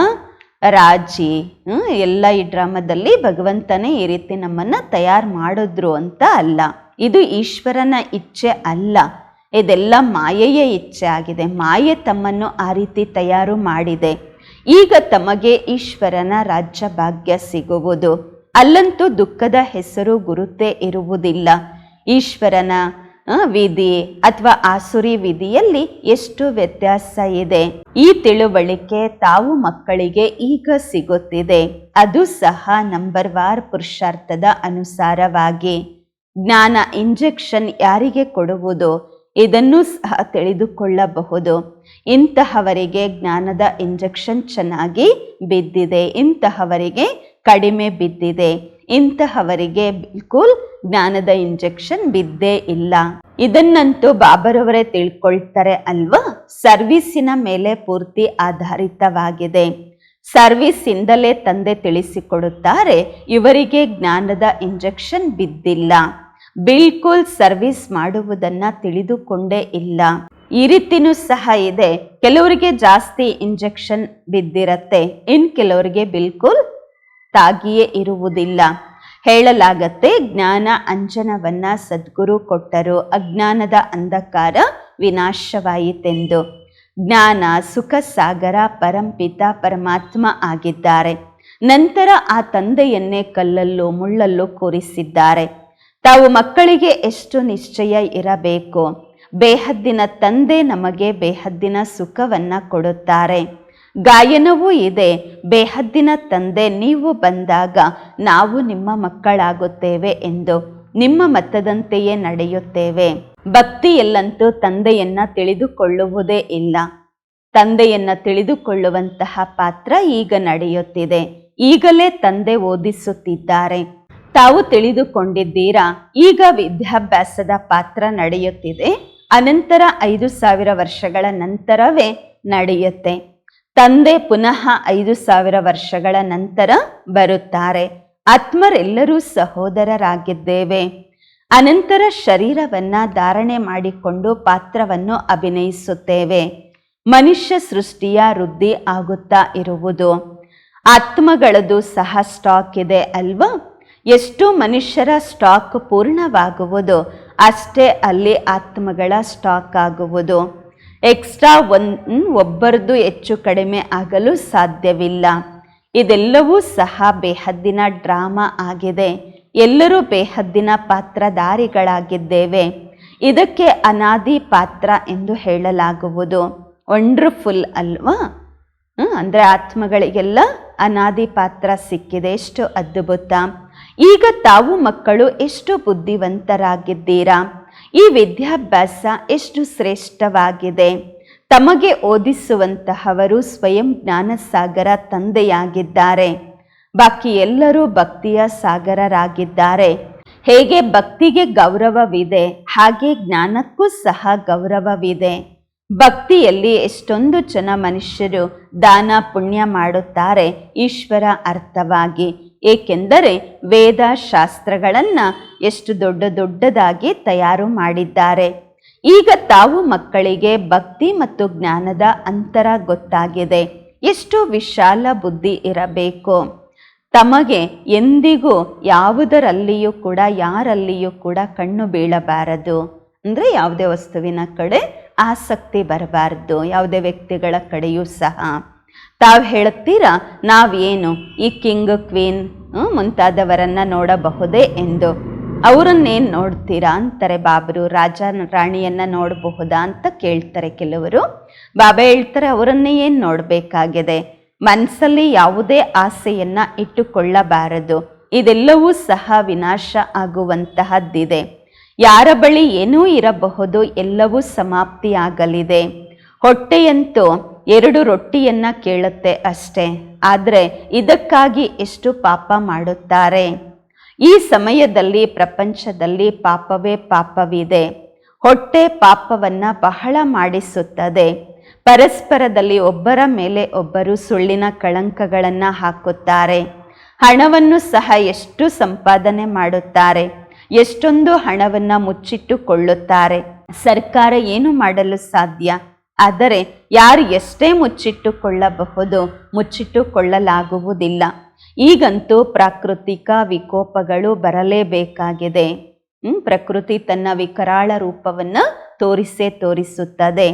ರಾಜಿ ಎಲ್ಲ ಈ ಡ್ರಾಮದಲ್ಲಿ ಭಗವಂತನೇ ಈ ರೀತಿ ನಮ್ಮನ್ನ ತಯಾರು ಮಾಡಿದ್ರು ಅಂತ ಅಲ್ಲ. ಇದು ಈಶ್ವರನ ಇಚ್ಛೆ ಅಲ್ಲ. ಇದೆಲ್ಲ ಮಾಯೆಯ ಇಚ್ಛೆ ಆಗಿದೆ. ಮಾಯೆ ತಮ್ಮನ್ನು ಆ ರೀತಿ ತಯಾರು ಮಾಡಿದೆ. ಈಗ ತಮಗೆ ಈಶ್ವರನ ರಾಜ್ಯ ಭಾಗ್ಯ ಸಿಗುವುದು. ಅಲ್ಲಂತೂ ದುಃಖದ ಹೆಸರು ಗುರುತೇ ಇರುವುದಿಲ್ಲ. ಈಶ್ವರನ ವಿಧಿ ಅಥವಾ ಆಸುರಿ ವಿಧಿಯಲ್ಲಿ ಎಷ್ಟು ವ್ಯತ್ಯಾಸ ಇದೆ. ಈ ತಿಳುವಳಿಕೆ ತಾವು ಮಕ್ಕಳಿಗೆ ಈಗ ಸಿಗುತ್ತಿದೆ. ಅದು ಸಹ ನಂಬರ್ ವಾರ್ ಪುರುಷಾರ್ಥದ ಅನುಸಾರವಾಗಿ. ಜ್ಞಾನ ಇಂಜೆಕ್ಷನ್ ಯಾರಿಗೆ ಕೊಡುವುದು ಇದನ್ನು ಸಹ ತಿಳಿದುಕೊಳ್ಳಬಹುದು. ಇಂತಹವರಿಗೆ ಜ್ಞಾನದ ಇಂಜೆಕ್ಷನ್ ಚೆನ್ನಾಗಿ ಬಿದ್ದಿದೆ. ಇಂತಹವರಿಗೆ ಕಡಿಮೆ ಬಿದ್ದಿದೆ. ಇಂತಹವರಿಗೆ ಬಿಲ್ಕುಲ್ ಜ್ಞಾನದ ಇಂಜೆಕ್ಷನ್ ಬಿದ್ದೇ ಇಲ್ಲ. ಇದನ್ನಂತೂ ಬಾಬರವರೇ ತಿಳ್ಕೊಳ್ತಾರೆ ಅಲ್ವಾ? ಸರ್ವಿಸಿನ ಮೇಲೆ ಪೂರ್ತಿ ಆಧಾರಿತವಾಗಿದೆ. ಸರ್ವಿಸ್ಸಿಂದಲೇ ತಂದೆ ತಿಳಿಸಿಕೊಡುತ್ತಾರೆ, ಇವರಿಗೆ ಜ್ಞಾನದ ಇಂಜೆಕ್ಷನ್ ಬಿದ್ದಿಲ್ಲ. ಬಿಲ್ಕುಲ್ ಸರ್ವಿಸ್ ಮಾಡುವುದನ್ನ ತಿಳಿದುಕೊಂಡೇ ಇಲ್ಲ. ಈ ರೀತಿನೂ ಸಹ ಇದೆ. ಕೆಲವರಿಗೆ ಜಾಸ್ತಿ ಇಂಜೆಕ್ಷನ್ ಬಿದ್ದಿರತ್ತೆ. ಇನ್ ಕೆಲವರಿಗೆ ಬಿಲ್ಕುಲ್ ತಾಗಿಯೇ ಇರುವುದಿಲ್ಲ. ಹೇಳಲಾಗತ್ತೆ, ಜ್ಞಾನ ಅಂಜನವನ್ನ ಸದ್ಗುರು ಕೊಟ್ಟರು. ಅಜ್ಞಾನದ ಅಂಧಕಾರ ವಿನಾಶವಾಯಿತೆಂದು. ಜ್ಞಾನ ಸುಖ ಸಾಗರ ಪರಂಪಿತ ಪರಮಾತ್ಮ ಆಗಿದ್ದಾರೆ. ನಂತರ ಆ ತಂದೆಯನ್ನೇ ಕಲ್ಲಲ್ಲೂ ಮುಳ್ಳಲ್ಲೂ ಕೂರಿಸಿದ್ದಾರೆ. ತಾವು ಮಕ್ಕಳಿಗೆ ಎಷ್ಟು ನಿಶ್ಚಯ ಇರಬೇಕು? ಬೇಹದ್ದಿನ ತಂದೆ ನಮಗೆ ಬೇಹದ್ದಿನ ಸುಖವನ್ನ ಕೊಡುತ್ತಾರೆ. ಗಾಯನವೂ ಇದೆ. ಬೇಹದ್ದಿನ ತಂದೆ ನೀವು ಬಂದಾಗ ನಾವು ನಿಮ್ಮ ಮಕ್ಕಳಾಗುತ್ತೇವೆ ಎಂದು ನಿಮ್ಮ ಮತದಂತೆಯೇ ನಡೆಯುತ್ತೇವೆ. ಭಕ್ತಿಯಲ್ಲಂತೂ ತಂದೆಯನ್ನ ತಿಳಿದುಕೊಳ್ಳುವುದೇ ಇಲ್ಲ. ತಂದೆಯನ್ನ ತಿಳಿದುಕೊಳ್ಳುವಂತಹ ಪಾತ್ರ ಈಗ ನಡೆಯುತ್ತಿದೆ. ಈಗಲೇ ತಂದೆ ಓದಿಸುತ್ತಿದ್ದಾರೆ. ತಾವು ತಿಳಿದುಕೊಂಡಿದ್ದೀರಾ? ಈಗ ವಿದ್ಯಾಭ್ಯಾಸದ ಪಾತ್ರ ನಡೆಯುತ್ತಿದೆ. ಅನಂತರ ಐದು ಸಾವಿರ ವರ್ಷಗಳ ನಂತರವೇ ನಡೆಯುತ್ತೆ. ತಂದೆ ಪುನಃ ಐದು ಸಾವಿರ ವರ್ಷಗಳ ನಂತರ ಬರುತ್ತಾರೆ. ಆತ್ಮರೆಲ್ಲರೂ ಸಹೋದರರಾಗಿದ್ದೇವೆ. ಅನಂತರ ಶರೀರವನ್ನ ಧಾರಣೆ ಮಾಡಿಕೊಂಡು ಪಾತ್ರವನ್ನು ಅಭಿನಯಿಸುತ್ತೇವೆ. ಮನುಷ್ಯ ಸೃಷ್ಟಿಯ ವೃದ್ಧಿ ಆಗುತ್ತಾ ಇರುವುದು. ಆತ್ಮಗಳದು ಸಹ ಸ್ಟಾಕ್ ಇದೆ ಅಲ್ವಾ? ಎಷ್ಟು ಮನುಷ್ಯರ ಸ್ಟಾಕ್ ಪೂರ್ಣವಾಗುವುದು ಅಷ್ಟೇ ಅಲ್ಲಿ ಆತ್ಮಗಳ ಸ್ಟಾಕ್ ಆಗುವುದು. ಎಕ್ಸ್ಟ್ರಾ ಒನ್ ಒಬ್ಬರದು ಹೆಚ್ಚು ಕಡಿಮೆ ಆಗಲು ಸಾಧ್ಯವಿಲ್ಲ. ಇದೆಲ್ಲವೂ ಸಹ ಬೇಹದ್ದಿನ ಡ್ರಾಮಾ ಆಗಿದೆ. ಎಲ್ಲರೂ ಬೇಹದ್ದಿನ ಪಾತ್ರಧಾರಿಗಳಾಗಿದ್ದೇವೆ. ಇದಕ್ಕೆ ಅನಾದಿ ಪಾತ್ರ ಎಂದು ಹೇಳಲಾಗುವುದು. ವಂಡರ್ಫುಲ್ ಅಲ್ವಾ? ಅಂದ್ರೆ ಆತ್ಮಗಳಿಗೆಲ್ಲ ಅನಾದಿ ಪಾತ್ರ ಸಿಕ್ಕಿದೆ. ಎಷ್ಟು ಅದ್ಭುತ. ಈಗ ತಾವು ಮಕ್ಕಳು ಎಷ್ಟು ಬುದ್ಧಿವಂತರಾಗಿದ್ದೀರಾ? ಈ ವಿದ್ಯಾಭ್ಯಾಸ ಎಷ್ಟು ಶ್ರೇಷ್ಠವಾಗಿದೆ? ತಮಗೆ ಓದಿಸುವಂತಹವರು ಸ್ವಯಂ ಜ್ಞಾನಸಾಗರ ತಂದೆಯಾಗಿದ್ದಾರೆ. ಬಾಕಿ ಎಲ್ಲರೂ ಭಕ್ತಿಯ ಸಾಗರರಾಗಿದ್ದಾರೆ. ಹೇಗೆ ಭಕ್ತಿಗೆ ಗೌರವವಿದೆ, ಹಾಗೆ ಜ್ಞಾನಕ್ಕೂ ಸಹ ಗೌರವವಿದೆ. ಭಕ್ತಿಯಲ್ಲಿ ಎಷ್ಟೊಂದು ಜನ ಮನುಷ್ಯರು ದಾನ ಪುಣ್ಯ ಮಾಡುತ್ತಾರೆ, ಈಶ್ವರ ಅರ್ಥವಾಗಿ. ಏಕೆಂದರೆ ವೇದ ಶಾಸ್ತ್ರಗಳನ್ನು ಎಷ್ಟು ದೊಡ್ಡ ದೊಡ್ಡದಾಗಿ ತಯಾರು ಮಾಡಿದ್ದಾರೆ. ಈಗ ತಾವು ಮಕ್ಕಳಿಗೆ ಭಕ್ತಿ ಮತ್ತು ಜ್ಞಾನದ ಅಂತರ ಗೊತ್ತಾಗಿದೆ. ಎಷ್ಟು ವಿಶಾಲ ಬುದ್ಧಿ ಇರಬೇಕು. ತಮಗೆ ಎಂದಿಗೂ ಯಾವುದರಲ್ಲಿಯೂ ಕೂಡ ಯಾರಲ್ಲಿಯೂ ಕೂಡ ಕಣ್ಣು ಬೀಳಬಾರದು. ಅಂದರೆ ಯಾವುದೇ ವಸ್ತುವಿನ ಕಡೆ ಆಸಕ್ತಿ ಬರಬಾರದು. ಯಾವುದೇ ವ್ಯಕ್ತಿಗಳ ಕಡೆಯೂ ಸಹ. ತಾವು ಹೇಳುತ್ತೀರಾ, ನಾವೇನು? ಈ ಕಿಂಗ್ ಕ್ವೀನ್ ಮುಂತಾದವರನ್ನು ನೋಡಬಹುದೇ ಎಂದು. ಅವರನ್ನೇನು ನೋಡ್ತೀರಾ ಅಂತಾರೆ ಬಾಬರು? ರಾಜ ರಾಣಿಯನ್ನ ನೋಡಬಹುದಾ ಅಂತ ಕೇಳ್ತಾರೆ ಕೆಲವರು. ಬಾಬಾ ಹೇಳ್ತಾರೆ, ಅವರನ್ನೇ ಏನು ನೋಡಬೇಕಾಗಿದೆ? ಮನಸ್ಸಲ್ಲಿ ಯಾವುದೇ ಆಸೆಯನ್ನ ಇಟ್ಟುಕೊಳ್ಳಬಾರದು. ಇದೆಲ್ಲವೂ ಸಹ ವಿನಾಶ ಆಗುವಂತಹದ್ದಿದೆ. ಯಾರ ಬಳಿ ಏನೂ ಇರಬಹುದು, ಎಲ್ಲವೂ ಸಮಾಪ್ತಿಯಾಗಲಿದೆ. ಹೊಟ್ಟೆಯಂತೂ ಎರಡು ರೊಟ್ಟಿಯನ್ನ ಕೇಳುತ್ತೆ ಅಷ್ಟೇ. ಆದರೆ ಇದಕ್ಕಾಗಿ ಎಷ್ಟು ಪಾಪ ಮಾಡುತ್ತಾರೆ? ಈ ಸಮಯದಲ್ಲಿ, ಪ್ರಪಂಚದಲ್ಲಿ ಪಾಪವೇ ಪಾಪವಿದೆ. ಹೊಟ್ಟೆ ಪಾಪವನ್ನ ಬಹಳ ಮಾಡಿಸುತ್ತದೆ. ಪರಸ್ಪರದಲ್ಲಿ ಒಬ್ಬರ ಮೇಲೆ ಒಬ್ಬರು ಸುಳ್ಳಿನ ಕಳಂಕಗಳನ್ನು ಹಾಕುತ್ತಾರೆ. ಹಣವನ್ನು ಸಹ ಎಷ್ಟು ಸಂಪಾದನೆ ಮಾಡುತ್ತಾರೆ. ಎಷ್ಟೊಂದು ಹಣವನ್ನು ಮುಚ್ಚಿಟ್ಟುಕೊಳ್ಳುತ್ತಾರೆ. ಸರ್ಕಾರ ಏನು ಮಾಡಲು ಸಾಧ್ಯ? ಆದರೆ ಯಾರು ಎಷ್ಟೇ ಮುಚ್ಚಿಟ್ಟುಕೊಳ್ಳಬಹುದು, ಮುಚ್ಚಿಟ್ಟುಕೊಳ್ಳಲಾಗುವುದಿಲ್ಲ. ಈಗಂತೂ ಪ್ರಾಕೃತಿಕ ವಿಕೋಪಗಳು ಬರಲೇಬೇಕಾಗಿದೆ. ಪ್ರಕೃತಿ ತನ್ನ ವಿಕರಾಳ ರೂಪವನ್ನು ತೋರಿಸೇ ತೋರಿಸುತ್ತದೆ.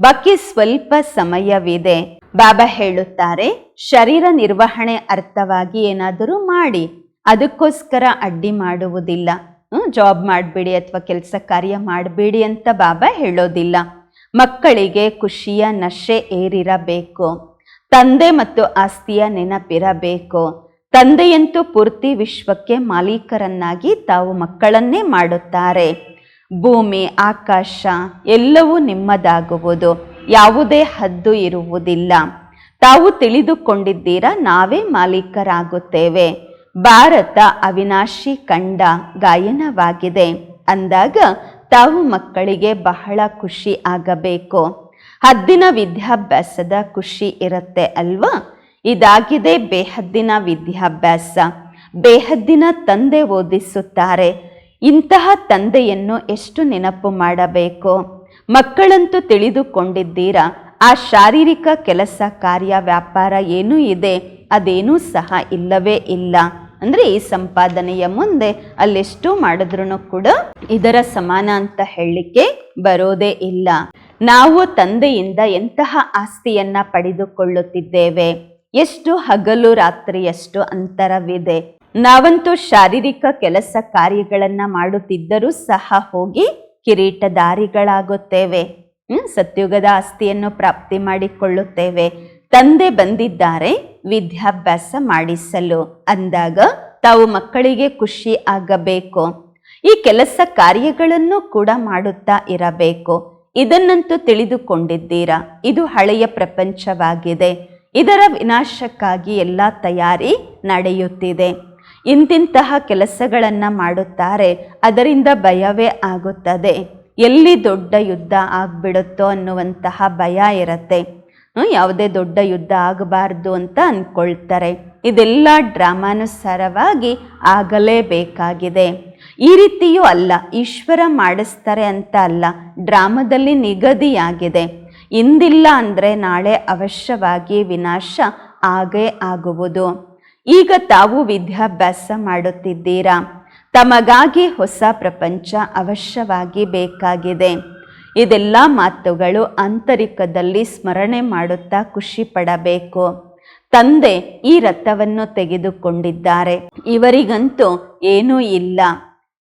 ಬಾಕಿ ಸ್ವಲ್ಪ ಸಮಯವಿದೆ. ಬಾಬಾ ಹೇಳುತ್ತಾರೆ, ಶರೀರ ನಿರ್ವಹಣೆ ಅರ್ಥವಾಗಿ ಏನಾದರೂ ಮಾಡಿ. ಅದಕ್ಕೋಸ್ಕರ ಅಡ್ಡಿ ಮಾಡುವುದಿಲ್ಲ. ಜಾಬ್ ಮಾಡಬೇಡಿ ಅಥವಾ ಕೆಲಸ ಕಾರ್ಯ ಮಾಡಬೇಡಿ ಅಂತ ಬಾಬಾ ಹೇಳೋದಿಲ್ಲ. ಮಕ್ಕಳಿಗೆ ಖುಷಿಯ ನಶೆ ಏರಿರಬೇಕು. ತಂದೆ ಮತ್ತು ಆಸ್ತಿಯ ನೆನಪಿರಬೇಕು. ತಂದೆಯಂತೂ ಪೂರ್ತಿ ವಿಶ್ವಕ್ಕೆ ಮಾಲೀಕರನ್ನಾಗಿ ತಾವು ಮಕ್ಕಳನ್ನೇ ಮಾಡುತ್ತಾರೆ. ಭೂಮಿ, ಆಕಾಶ ಎಲ್ಲವೂ ನಿಮ್ಮದಾಗುವುದು. ಯಾವುದೇ ಹದ್ದು ಇರುವುದಿಲ್ಲ. ತಾವು ತಿಳಿದುಕೊಂಡಿದ್ದೀರಾ, ನಾವೇ ಮಾಲೀಕರಾಗುತ್ತೇವೆ. ಭಾರತ ಅವಿನಾಶಿ ಕಂಡ ಗಾಯನವಾಗಿದೆ. ಅಂದಾಗ ತಾವು ಮಕ್ಕಳಿಗೆ ಬಹಳ ಖುಷಿ ಆಗಬೇಕು. ಹದ್ದಿನ ವಿದ್ಯಾಭ್ಯಾಸದ ಖುಷಿ ಇರುತ್ತೆ ಅಲ್ವಾ? ಇದಾಗಿದೆ ಬೇಹದ್ದಿನ ವಿದ್ಯಾಭ್ಯಾಸ. ಬೇಹದ್ದಿನ ತಂದೆ ಓದಿಸುತ್ತಾರೆ. ಇಂತಹ ತಂದೆಯನ್ನು ಎಷ್ಟು ನೆನಪು ಮಾಡಬೇಕು? ಮಕ್ಕಳಂತೂ ತಿಳಿದುಕೊಂಡಿದ್ದೀರಾ? ಆ ಶಾರೀರಿಕ ಕೆಲಸ, ಕಾರ್ಯ, ವ್ಯಾಪಾರ ಏನೂ ಇದೆ? ಅದೇನೂ ಸಹ ಇಲ್ಲವೇ ಇಲ್ಲ. ಅಂದ್ರೆ ಈ ಸಂಪಾದನೆಯ ಮುಂದೆ ಅಲ್ಲೆಷ್ಟು ಮಾಡಿದ್ರು ಕೂಡ ಇದರ ಸಮಾನ ಅಂತ ಹೇಳಲಿಕ್ಕೆ ಬರೋದೇ ಇಲ್ಲ. ನಾವು ತಂದೆಯಿಂದ ಎಂತಹ ಆಸ್ತಿಯನ್ನ ಪಡೆದುಕೊಳ್ಳುತ್ತಿದ್ದೇವೆ? ಎಷ್ಟು ಹಗಲು ರಾತ್ರಿಯಷ್ಟು ಅಂತರವಿದೆ. ನಾವಂತೂ ಶಾರೀರಿಕ ಕೆಲಸ ಕಾರ್ಯಗಳನ್ನ ಮಾಡುತ್ತಿದ್ದರೂ ಸಹ ಹೋಗಿ ಕಿರೀಟದಾರಿಗಳಾಗುತ್ತೇವೆ ಸತ್ಯುಗದ ಆಸ್ತಿಯನ್ನು ಪ್ರಾಪ್ತಿ ಮಾಡಿಕೊಳ್ಳುತ್ತೇವೆ. ತಂದೆ ಬಂದಿದ್ದಾರೆ, ವಿದ್ಯಾಭ್ಯಾಸ ಮಾಡಿಸಲು. ಅಂದಾಗ ತಾವು ಮಕ್ಕಳಿಗೆ ಖುಷಿ ಆಗಬೇಕು. ಈ ಕೆಲಸ ಕಾರ್ಯಗಳನ್ನು ಕೂಡ ಮಾಡುತ್ತಾ ಇರಬೇಕು. ಇದನ್ನಂತೂ ತಿಳಿದುಕೊಂಡಿದ್ದೀರಾ? ಇದು ಹಳೆಯ ಪ್ರಪಂಚವಾಗಿದೆ. ಇದರ ವಿನಾಶಕ್ಕಾಗಿ ಎಲ್ಲ ತಯಾರಿ ನಡೆಯುತ್ತಿದೆ. ಇಂತಿಂತಹ ಕೆಲಸಗಳನ್ನು ಮಾಡುತ್ತಾರೆ, ಅದರಿಂದ ಭಯವೇ ಆಗುತ್ತದೆ. ಎಲ್ಲಿ ದೊಡ್ಡ ಯುದ್ಧ ಆಗ್ಬಿಡುತ್ತೋ ಅನ್ನುವಂತಹ ಭಯ ಇರತ್ತೆ. ಯಾವುದೇ ದೊಡ್ಡ ಯುದ್ಧ ಆಗಬಾರ್ದು ಅಂತ ಅಂದ್ಕೊಳ್ತಾರೆ ಇದೆಲ್ಲ ಡ್ರಾಮಾನುಸಾರವಾಗಿ ಆಗಲೇಬೇಕಾಗಿದೆ. ಈ ರೀತಿಯೂ ಅಲ್ಲ, ಈಶ್ವರ ಮಾಡಿಸ್ತಾರೆ ಅಂತ ಅಲ್ಲ, ಡ್ರಾಮದಲ್ಲಿ ನಿಗದಿಯಾಗಿದೆ. ಇಂದಿಲ್ಲ ಅಂದರೆ ನಾಳೆ ಅವಶ್ಯವಾಗಿ ವಿನಾಶ ಆಗೇ ಆಗುವುದು. ಈಗ ತಾವು ವಿದ್ಯಾಭ್ಯಾಸ ಮಾಡುತ್ತಿದ್ದೀರಾ? ತಮಗಾಗಿ ಹೊಸ ಪ್ರಪಂಚ ಅವಶ್ಯವಾಗಿ ಬೇಕಾಗಿದೆ. ಇದೆಲ್ಲ ಮಾತುಗಳು ಆಂತರಿಕದಲ್ಲಿ ಸ್ಮರಣೆ ಮಾಡುತ್ತಾ ಖುಷಿ ಪಡಬೇಕು. ತಂದೆ ಈ ರಥವನ್ನು ತೆಗೆದುಕೊಂಡಿದ್ದಾರೆ. ಇವರಿಗಂತೂ ಏನೂ ಇಲ್ಲ.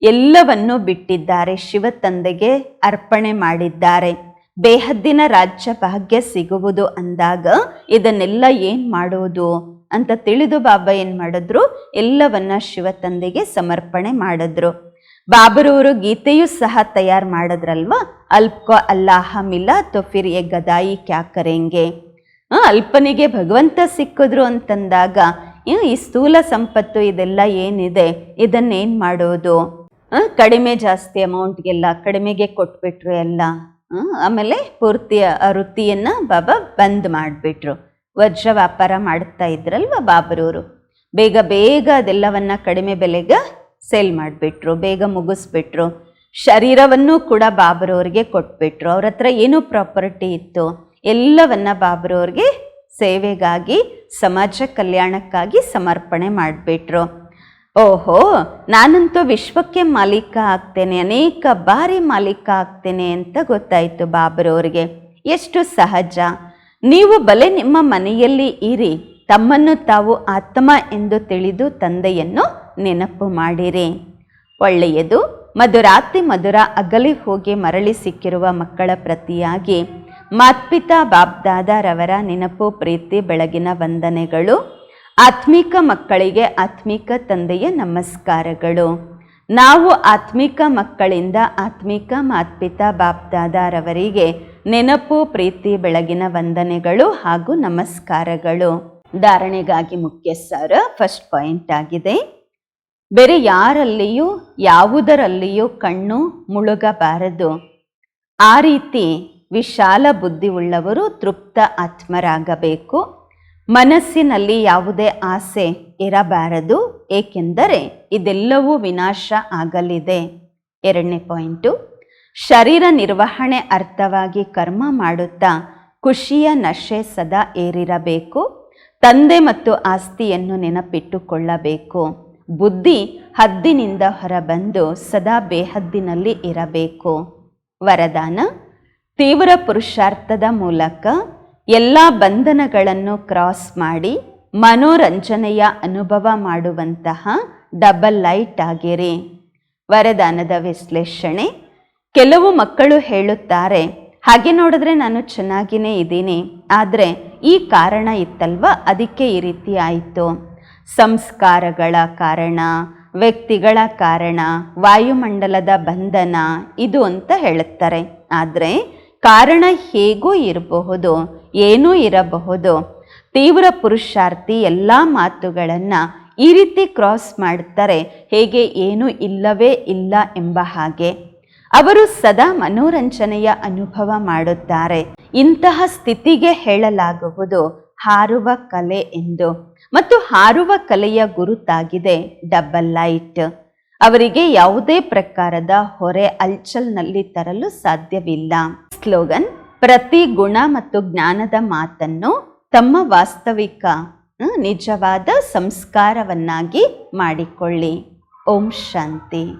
ಎಲ್ಲವನ್ನೂ ಬಿಟ್ಟಿದ್ದಾರೆ. ಶಿವ ತಂದೆಗೆ ಅರ್ಪಣೆ ಮಾಡಿದ್ದಾರೆ. ಬೇಹದ್ದಿನ ರಾಜ್ಯ ಭಾಗ್ಯ ಸಿಗುವುದು ಅಂದಾಗ ಇದನ್ನೆಲ್ಲ ಏನ್ ಮಾಡುವುದು ಅಂತ ತಿಳಿದು ಬಾಬಾ ಏನ್ ಮಾಡಿದ್ರು? ಎಲ್ಲವನ್ನ ಶಿವ ತಂದೆಗೆ ಸಮರ್ಪಣೆ ಮಾಡಿದ್ರು. ಬಾಬರವರು ಗೀತೆಯೂ ಸಹ ತಯಾರು ಮಾಡಿದ್ರಲ್ವಾ? ಅಲ್ಪ್ಕೋ ಅಲ್ಲಾಹ ಮಿಲ್ಲ ತೊಫಿರ್ ಎ ಗದಾಯಿ ಕ್ಯಾ ಕರೆಂಗೆ. ಅಲ್ಪನಿಗೆ ಭಗವಂತ ಸಿಕ್ಕಿದ್ರು ಅಂತಂದಾಗ ಈ ಸ್ಥೂಲ ಸಂಪತ್ತು ಇದೆಲ್ಲ ಏನಿದೆ? ಇದನ್ನೇನ್ ಮಾಡೋದು? ಕಡಿಮೆ ಜಾಸ್ತಿ ಅಮೌಂಟ್ಗೆಲ್ಲ ಕಡಿಮೆಗೆ ಕೊಟ್ಬಿಟ್ರು ಎಲ್ಲ. ಆಮೇಲೆ ಪೂರ್ತಿಯ ವೃತ್ತಿಯನ್ನ ಬಾಬಾ ಬಂದ್ ಮಾಡಿಬಿಟ್ರು. ವಜ್ರ ವ್ಯಾಪಾರ ಮಾಡ್ತಾ ಇದ್ರಲ್ವ ಬಾಬರೂರು? ಬೇಗ ಬೇಗ ಅದೆಲ್ಲವನ್ನ ಕಡಿಮೆ ಬೆಲೆಗೆ ಸೇಲ್ ಮಾಡಿಬಿಟ್ರು, ಬೇಗ ಮುಗಿಸ್ಬಿಟ್ರು, ಶರೀರವನ್ನು ಕೂಡ ಬಾಬರವ್ರಿಗೆ ಕೊಟ್ಬಿಟ್ರು. ಅವ್ರ ಹತ್ರ ಏನು ಪ್ರಾಪರ್ಟಿ ಇತ್ತು? ಎಲ್ಲವನ್ನು ಬಾಬರವ್ರಿಗೆ ಸೇವೆಗಾಗಿ, ಸಮಾಜ ಕಲ್ಯಾಣಕ್ಕಾಗಿ ಸಮರ್ಪಣೆ ಮಾಡಿಬಿಟ್ರು. ಓಹೋ, ನಾನಂತೂ ವಿಶ್ವಕ್ಕೆ ಮಾಲೀಕ ಆಗ್ತೇನೆ, ಅನೇಕ ಬಾರಿ ಮಾಲೀಕ ಆಗ್ತೇನೆ ಅಂತ ಗೊತ್ತಾಯಿತು ಬಾಬರವ್ರಿಗೆ. ಎಷ್ಟು ಸಹಜ. ನೀವು ಬಲೆ ನಿಮ್ಮ ಮನೆಯಲ್ಲಿ ಇರಿ, ತಮ್ಮನ್ನು ತಾವು ಆತ್ಮ ಎಂದು ತಿಳಿದು ತಂದೆಯನ್ನು ನೆನಪು ಮಾಡಿರಿ. ಒಳ್ಳೆಯದು ಮಧುರಾತಿ ಮಧುರ ಅಗಲಿ ಹೋಗಿ ಮರಳಿ ಸಿಕ್ಕಿರುವ ಮಕ್ಕಳ ಪ್ರತಿಯಾಗಿ ಮಾತ್ಪಿತಾ ಬಾಬ್ದಾದಾರವರ ನೆನಪು ಪ್ರೀತಿ ಬೆಳಗಿನ ವಂದನೆಗಳು. ಆತ್ಮಿಕ ಮಕ್ಕಳಿಗೆ ಆತ್ಮಿಕ ತಂದೆಯ ನಮಸ್ಕಾರಗಳು. ನಾವು ಆತ್ಮಿಕ ಮಕ್ಕಳಿಂದ ಆತ್ಮಿಕ ಮಾತ್ಪಿತಾ ಬಾಪ್ದಾದಾರವರಿಗೆ ನೆನಪು ಪ್ರೀತಿ ಬೆಳಗಿನ ವಂದನೆಗಳು ಹಾಗೂ ನಮಸ್ಕಾರಗಳು. ಧಾರಣೆಗಾಗಿ ಮುಖ್ಯ ಸರ್ ಫಸ್ಟ್ ಪಾಯಿಂಟ್ ಆಗಿದೆ. ಬೇರೆ ಯಾರಲ್ಲಿಯೂ, ಯಾವುದರಲ್ಲಿಯೂ ಕಣ್ಣು ಮುಳುಗಬಾರದು. ಆ ರೀತಿ ವಿಶಾಲ ಬುದ್ಧಿ ಉಳ್ಳವರು ತೃಪ್ತ ಆತ್ಮರಾಗಬೇಕು. ಮನಸ್ಸಿನಲ್ಲಿ ಯಾವುದೇ ಆಸೆ ಇರಬಾರದು, ಏಕೆಂದರೆ ಇದೆಲ್ಲವೂ ವಿನಾಶ ಆಗಲಿದೆ. ಎರಡನೇ ಪಾಯಿಂಟು, ಶರೀರ ನಿರ್ವಹಣೆ ಅರ್ಥವಾಗಿ ಕರ್ಮ ಮಾಡುತ್ತಾ ಖುಷಿಯ ನಶೆ ಸದಾ ಏರಿರಬೇಕು. ತಂದೆ ಮತ್ತು ಆಸ್ತಿಯನ್ನು ನೆನಪಿಟ್ಟುಕೊಳ್ಳಬೇಕು. ಬುದ್ಧಿ ಹದ್ದಿನಿಂದ ಹೊರಬಂದು ಸದಾ ಬೇಹದ್ದಿನಲ್ಲಿ ಇರಬೇಕು. ವರದಾನ, ತೀವ್ರ ಪುರುಷಾರ್ಥದ ಮೂಲಕ ಎಲ್ಲ ಬಂಧನಗಳನ್ನು ಕ್ರಾಸ್ ಮಾಡಿ ಮನೋರಂಜನೆಯ ಅನುಭವ ಮಾಡುವಂತಹ ಡಬಲ್ ಲೈಟ್ ಆಗಿರಿ. ವರದಾನದ ವಿಶ್ಲೇಷಣೆ, ಕೆಲವು ಮಕ್ಕಳು ಹೇಳುತ್ತಾರೆ, ಹಾಗೆ ನೋಡಿದ್ರೆ ನಾನು ಚೆನ್ನಾಗಿನೇ ಇದ್ದೀನಿ, ಆದರೆ ಈ ಕಾರಣ ಇತ್ತಲ್ವ, ಅದಕ್ಕೆ ಈ ರೀತಿ ಆಯಿತು. ಸಂಸ್ಕಾರಗಳ ಕಾರಣ, ವ್ಯಕ್ತಿಗಳ ಕಾರಣ, ವಾಯುಮಂಡಲದ ಬಂಧನ ಇದು ಅಂತ ಹೇಳುತ್ತಾರೆ. ಆದರೆ ಕಾರಣ ಹೇಗೂ ಇರಬಹುದು, ಏನೂ ಇರಬಹುದು. ತೀವ್ರ ಪುರುಷಾರ್ಥಿ ಎಲ್ಲ ಮಾತುಗಳನ್ನು ಈ ರೀತಿ ಕ್ರಾಸ್ ಮಾಡ್ತಾರೆ ಹೇಗೆ ಏನೂ ಇಲ್ಲವೇ ಇಲ್ಲ ಎಂಬ ಹಾಗೆ. ಅವರು ಸದಾ ಮನೋರಂಜನೆಯ ಅನುಭವ ಮಾಡುತ್ತಾರೆ. ಇಂತಹ ಸ್ಥಿತಿಗೆ ಹೇಳಲಾಗುವುದು, ಹಾರುವ ಕಲೆ ಎಂದು. ಮತ್ತು ಹಾರುವ ಕಲೆಯ ಗುರುತಾಗಿದೆ ಡಬಲ್ ಲೈಟ್. ಅವರಿಗೆ ಯಾವುದೇ ಪ್ರಕಾರದ ಹೊರೆ ಅಲ್ಚಲ್ನಲ್ಲಿ ತರಲು ಸಾಧ್ಯವಿಲ್ಲ. ಸ್ಲೋಗನ್, ಪ್ರತಿ ಗುಣ ಮತ್ತು ಜ್ಞಾನದ ಮಾತನ್ನು ತಮ್ಮ ವಾಸ್ತವಿಕ ನಿಜವಾದ ಸಂಸ್ಕಾರವನ್ನಾಗಿ ಮಾಡಿಕೊಳ್ಳಿ. ಓಂ ಶಾಂತಿ.